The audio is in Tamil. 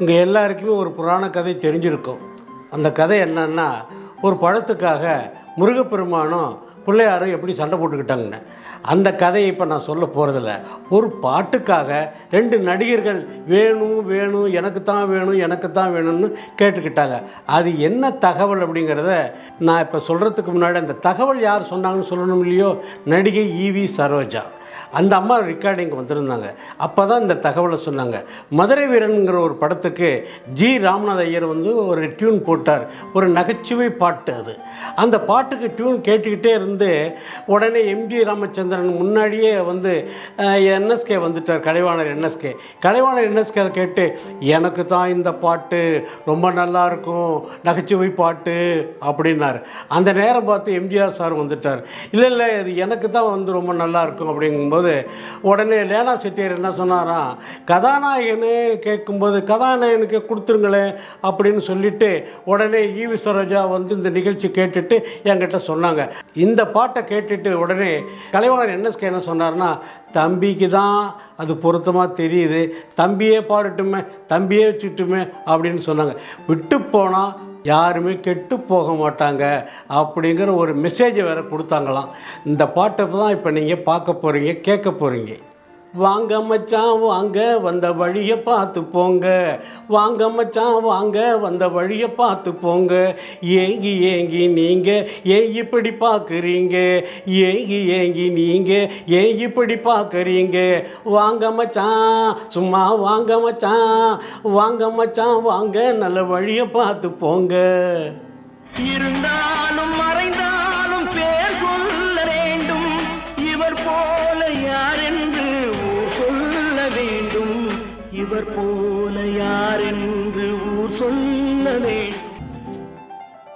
இங்கே எல்லாருக்குமே ஒரு புராண கதை தெரிஞ்சிருக்கும். அந்த கதை என்னன்னா ஒரு பழத்துக்காக முருகப்பெருமானும் பிள்ளையாரும் எப்படி சண்டை போட்டுக்கிட்டாங்கன்னு. அந்த கதையை இப்போ நான் சொல்ல போகிறதில்ல ஒரு பாட்டுக்காக ரெண்டு நடிகர்கள் வேணும் வேணும் எனக்கு தான் வேணும் எனக்கு தான் வேணும்னு கேட்டுக்கிட்டாங்க. அது என்ன தகவல் அப்படிங்கிறத நான் இப்போ சொல்கிறதுக்கு முன்னாடி அந்த தகவல் யார் சொன்னாங்கன்னு சொல்லணும் இல்லையோ? நடிகை ஈவி சரோஜா. அந்த அம்மா ரெக்கார்டிங் வந்திருந்தாங்க. அப்போ தான் இந்த தகவலை சொன்னாங்க. மதுரை வீரனுங்கிற ஒரு படத்துக்கு ஜி ராமநாத ஐயர் வந்து ஒரு டியூன் போட்டார். ஒரு நகைச்சுவை பாட்டு அது. அந்த பாட்டுக்கு டியூன் கேட்டுக்கிட்டே இருந்து உடனே எம்ஜி ராமச்சந்திரன் முன்னாடியே வந்து என்எஸ்கே வந்துட்டார் கலைவாணர் என்எஸ்கே கலைவாணர் என்எஸ்கே அதை கேட்டு எனக்கு தான் இந்த பாட்டு ரொம்ப நல்லா இருக்கும் நகைச்சுவை பாட்டு அப்படின்னார். அந்த நேரம் பார்த்து எம்ஜிஆர் சார் வந்துட்டார். இல்லை இல்லை இது எனக்கு தான் வந்து ரொம்ப நல்லா இருக்கும் அப்படிங்கும்போது உடனே லேனா செட்டியார் என்ன சொன்னாராம் கதாநாயகனு கேட்கும்போது கதாநாயகனுக்கு கொடுத்துருங்களேன் அப்படின்னு சொல்லிட்டு உடனே ஈவி சரோஜா வந்து இந்த நிகழ்ச்சி கேட்டுட்டு என்கிட்ட சொன்னாங்க. இந்த பாட்டை கேட்டுட்டு உடனே கலைவாணர் என்எஸ்கே என்ன சொன்னார்னா தம்பிக்கு தான் அது பொருத்தமாக தெரியுது. தம்பியே பாடட்டுமே தம்பியே வச்சுட்டுமே அப்படின்னு சொன்னாங்க. விட்டு போனால் யாருமே கெட்டு போக மாட்டாங்க அப்படிங்கிற ஒரு மெசேஜை வேறு கொடுத்தாங்களாம். இந்த பாட்டை தான் இப்போ நீங்கள் பார்க்க போகிறீங்க கேட்க போகிறீங்க வாங்க மச்சான் வாங்க வந்த வழியை பார்த்து போங்க. வாங்க மச்சான் வாங்க வந்த வழியை பார்த்து போங்க. ஏங்கி ஏங்கி நீங்கள் ஏன் இப்படி பார்க்குறீங்க? ஏங்கி ஏங்கி நீங்கள் ஏன் இப்படி பார்க்குறீங்க? வாங்க மச்சான் சும்மா வாங்க மச்சான். வாங்க மச்சான் வாங்க நல்ல வழியை பார்த்து போங்க. இருந்தாலும் மறைந்தாலும் பேர் என்று ஊர் சொல்ல